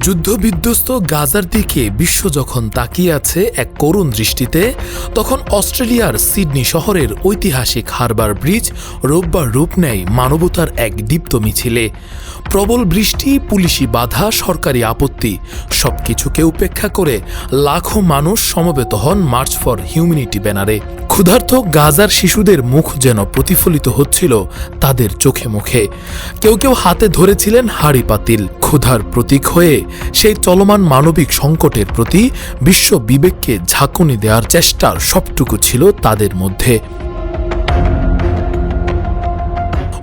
যুদ্ধবিধ্বস্ত গাজার দিকে বিশ্ব যখন তাকিয়ে আছে এক করুণ দৃষ্টিতে, তখন অস্ট্রেলিয়ার সিডনি শহরের ঐতিহাসিক হারবার ব্রিজ রোববার রূপ নেয় মানবতার এক দীপ্ত মিছিলে। প্রবল বৃষ্টি, পুলিশি বাধা, সরকারি আপত্তি, সবকিছুকে উপেক্ষা করে লাখো মানুষ সমবেত হন মার্চ ফর হিউম্যানিটি ব্যানারে। ক্ষুধার্ত গাজার শিশুদের মুখ যেন প্রতিফলিত হচ্ছিল তাদের চোখে মুখে। কেউ কেউ হাতে ধরেছিলেন হাড়ি পাতিল। ক্ষুধার প্রতীক হয়ে সেই চলমান মানবিক সংকটের প্রতি বিশ্ব বিবেককে ঝাঁকুনি দেওয়ার চেষ্টার সবটুকু ছিল তাদের মধ্যে।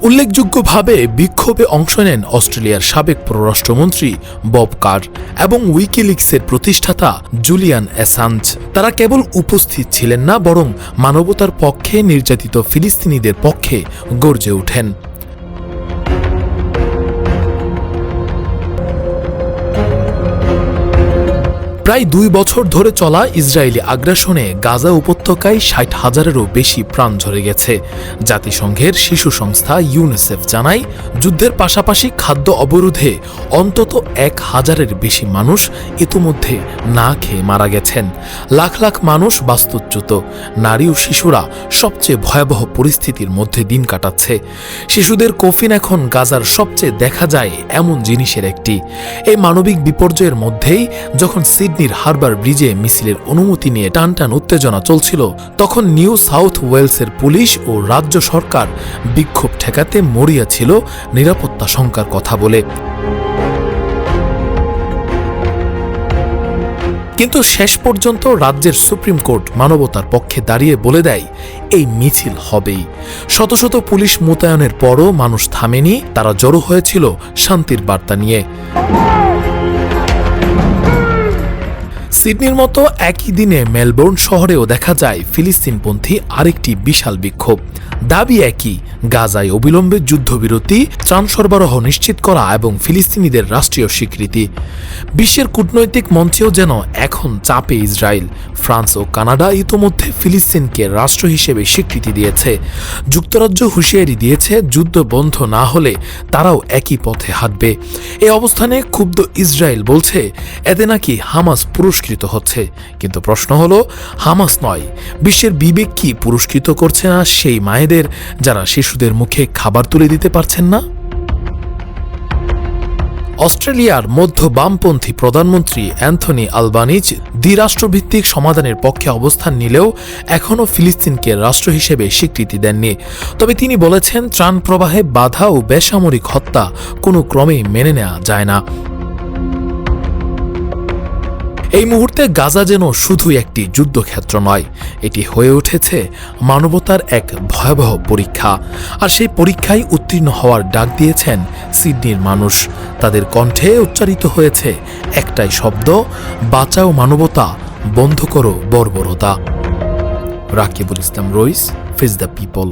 উল্লেখযোগ্যভাবে বিক্ষোভে অংশ নেন অস্ট্রেলিয়ার সাবেক পররাষ্ট্রমন্ত্রী বব কার এবং উইকিলিক্সের প্রতিষ্ঠাতা জুলিয়ান অ্যাসাঞ্জ। তারা কেবল উপস্থিত ছিলেন না, বরং মানবতার পক্ষে নির্যাতিত ফিলিস্তিনিদের পক্ষে গর্জে ওঠেন। প্রায় দুই বছর ধরে চলা ইসরায়েলি আগ্রাসনে গাজা উপত্যকায় ষাট হাজারেরও বেশি প্রাণ ঝরে গেছে। জাতিসংঘের শিশু সংস্থা ইউনিসেফ জানায়, যুদ্ধের পাশাপাশি খাদ্য অবরোধে অন্তত এক হাজারের বেশি মানুষ ইতোমধ্যে না খেয়ে মারা গেছেন। লাখ লাখ মানুষ বাস্তুচ্যুত। নারী ও শিশুরা সবচেয়ে ভয়াবহ পরিস্থিতির মধ্যে দিন কাটাচ্ছে। শিশুদের কফিন এখন গাজার সবচেয়ে দেখা যায় এমন জিনিসের একটি। এই মানবিক বিপর্যয়ের মধ্যেই যখন সিডনির হারবার ব্রিজে মিছিলের অনুমতি নিয়ে টানটান উত্তেজনা চলছিল, তখন নিউ সাউথ ওয়েলসের পুলিশ ও রাজ্য সরকার বিক্ষোভ ঠেকাতে মরিয়া ছিল নিরাপত্তা শঙ্কার কথা বলে। কিন্তু শেষ পর্যন্ত রাজ্যের সুপ্রিম কোর্ট মানবতার পক্ষে দাঁড়িয়ে বলে দেয়, এই মিছিল হবেই। শত শত পুলিশ মোতায়েনের পরও মানুষ থামেনি, তারা জড়ো হয়েছিল শান্তির বার্তা নিয়ে। সিডনির মতো একই দিনে মেলবোর্ন শহরেও দেখা যায় ফিলিস্তিনপন্থী আরেকটি বিশাল বিক্ষোভ। দাবি একই, গাজায় অবিলম্বে যুদ্ধবিরতি, ত্রাণ সরবরাহ নিশ্চিত করা এবং ফিলিস্তিনিদের রাষ্ট্রীয় স্বীকৃতি। বিশ্বের কূটনৈতিক মঞ্চেও যেন এখন চাপে ইসরায়েল, ফ্রান্স ও কানাডা ইতোমধ্যে ফিলিস্তিনকে রাষ্ট্র হিসেবে স্বীকৃতি দিয়েছে। যুক্তরাজ্য হুঁশিয়ারি দিয়েছে, যুদ্ধ বন্ধ না হলে তারাও একই পথে হাঁটবে। এই অবস্থানে ক্ষুব্ধ ইসরায়েল বলছে, এতে নাকি হামাস পুরস্কৃত হচ্ছে। কিন্তু প্রশ্ন হলো, হামাস নয়, বিশ্বের বিবেক কি পুরস্কৃত করছে না সেই মায়েদের, যারা শিশুদের মুখে খাবার তুলে দিতে পারছেন না? অস্ট্রেলিয়ার মধ্য বামপন্থী প্রধানমন্ত্রী অ্যান্থনি আলবানিজ দ্বিরাষ্ট্রভিত্তিক সমাধানের পক্ষে অবস্থান নিলেও এখনও ফিলিস্তিনকে রাষ্ট্র হিসেবে স্বীকৃতি দেননি। তবে তিনি বলেছেন, ত্রাণ প্রবাহে বাধা ও বেসামরিক হত্যা কোনো ক্রমেই মেনে নেওয়া যায় না। এই মুহূর্তে গাজা যেন শুধু একটি যুদ্ধক্ষেত্র নয়, এটি হয়ে উঠেছে মানবতার এক ভয়াবহ পরীক্ষা। আর সেই পরীক্ষায় উত্তীর্ণ হওয়ার ডাক দিয়েছেন সিডনির মানুষ। তাদের কণ্ঠে উচ্চারিত হয়েছে একটাই শব্দ, বাঁচাও মানবতা, বন্ধ করো বর্বরতা। রাকিবুল ইসলাম রইস ফিজ দ্য পিপল